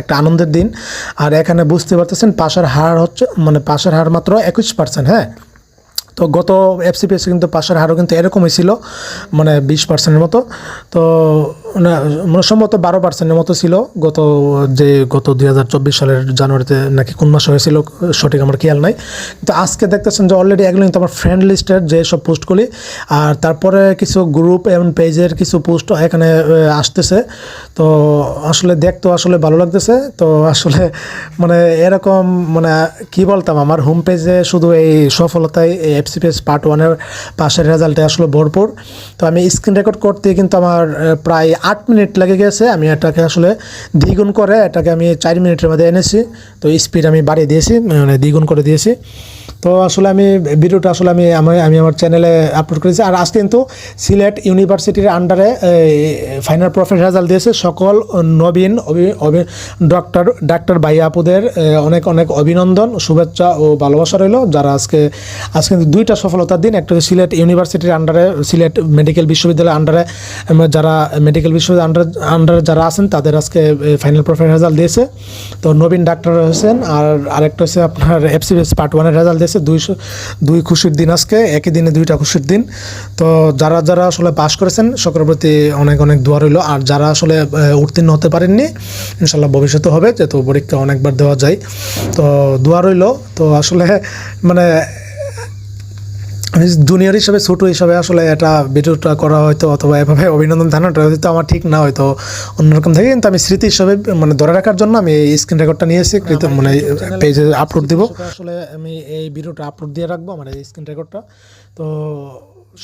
একটা আনন্দের দিন। আর এখানে বুঝতে পারতেছেন পাশের হার হচ্ছে মানে পাশের হার মাত্র একুশ পার্সেন্ট হ্যাঁ? তো গত এফসিপিএসে কিন্তু পাশের হারও কিন্তু এরকমই ছিল মানে বিশ পার্সেন্টের মতো। তো সম্ভবত বারো পার্সেন্টের মতো ছিল। গত, যে গত দুই হাজার চব্বিশ সালের জানুয়ারিতে নাকি কোন মাসে হয়েছিল, সঠিক আমার খেয়াল নাই। তো আজকে দেখতেছেন যে অলরেডি এগুলো কিন্তু আমার ফ্রেন্ড লিস্টের যে সব পোস্টগুলি আর তারপরে কিছু গ্রুপ এবং পেজের কিছু পোস্ট এখানে আসতেছে। তো আসলে দেখতে আসলে ভালো লাগতেছে। তো আসলে মানে এরকম মানে কি বলতাম আমার হোম পেজে শুধু এই সফলতায় এই এফসিপিএস পার্ট ওয়ানের পাশের রেজাল্টে আসলে ভরপুর। তো আমি স্ক্রিন রেকর্ড করতে কিন্তু আমার প্রায় আট মিনিট লেগে গেছে, আমি এটাকে আসলে দ্বিগুণ করে, এটাকে আমি চার মিনিটের মধ্যে এনেছি। তো স্পিড আমি বাড়িয়ে দিয়েছি মানে দ্বিগুণ করে দিয়েছি। তো আসলে আমি ভিডিওটা আসলে আমি আমি আমি আমার চ্যানেলে আপলোড করেছি। আর আজ কিন্তু সিলেট ইউনিভার্সিটির আন্ডারে ফাইনাল প্রফেট রেজাল্ট দিয়েছে সকল নবীন ডক্টর ডাক্তার ভাই আপুদের অনেক অনেক অভিনন্দন, শুভেচ্ছা ও ভালোবাসা রইল। যারা আজকে আজকে কিন্তু দুইটা সফলতার দিন, একটা সিলেট ইউনিভার্সিটির আন্ডারে সিলেট মেডিকেল বিশ্ববিদ্যালয়ের আন্ডারে যারা মেডিকেল বিশ্ববিদ্যালয়ের আন্ডার আন্ডারে যারা আছেন, তাদের আজকে ফাইনাল প্রফেট রেজাল্ট দিয়েছে। তো নবীন ডাক্তার হয়েছেন, আর আরেকটা হচ্ছে আপনার এফসিবিএস পার্ট ওয়ানের রেজাল্ট দিয়েছে। দুইশো দুই খুশির দিন আজকে, একই দিনে দুইটা খুশির দিন। তো যারা যারা আসলে পাস করেছেন, সকলের প্রতি অনেক অনেক দোয়া রইল। আর যারা আসলে উত্তীর্ণ হতে পারেননি, ইনশাল্লাহ ভবিষ্যতে হবে, যেহেতু পরীক্ষা অনেকবার দেওয়া যায়। তো দোয়া রইল। তো আসলে মানে জুনিয়র হিসাবে ছোটো হিসাবে আসলে এটা ভিডিওটা করা হয়তো অথবা এভাবে অভিনন্দন জানাটা হয়তো আমার ঠিক না হয়তো অন্যরকম থাকে কিন্তু আমি স্মৃতি হিসাবে মানে ধরে রাখার জন্য আমি এই স্ক্রিন রেকর্ডটা নিয়েছি কৃত- মানে পেজে আপলোড দিব। আসলে আমি এই ভিডিওটা আপলোড দিয়ে রাখব আমার এই স্ক্রিন রেকর্ডটা তো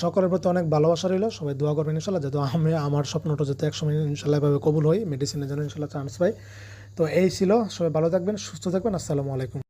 সকলের প্রতি অনেক ভালোবাসা রইল সবাই দোয়া করবেন ইনশাল্লাহ যেহেতু আমি আমার স্বপ্নটা যাতে একসময় ইনশাল্লাহ এভাবে কবুল হই মেডিসিনের জন্য ইনশাল্লাহ চান্স পাই। তো এই ছিল সবাই ভালো থাকবেন সুস্থ থাকবেন আসসালামু আলাইকুম।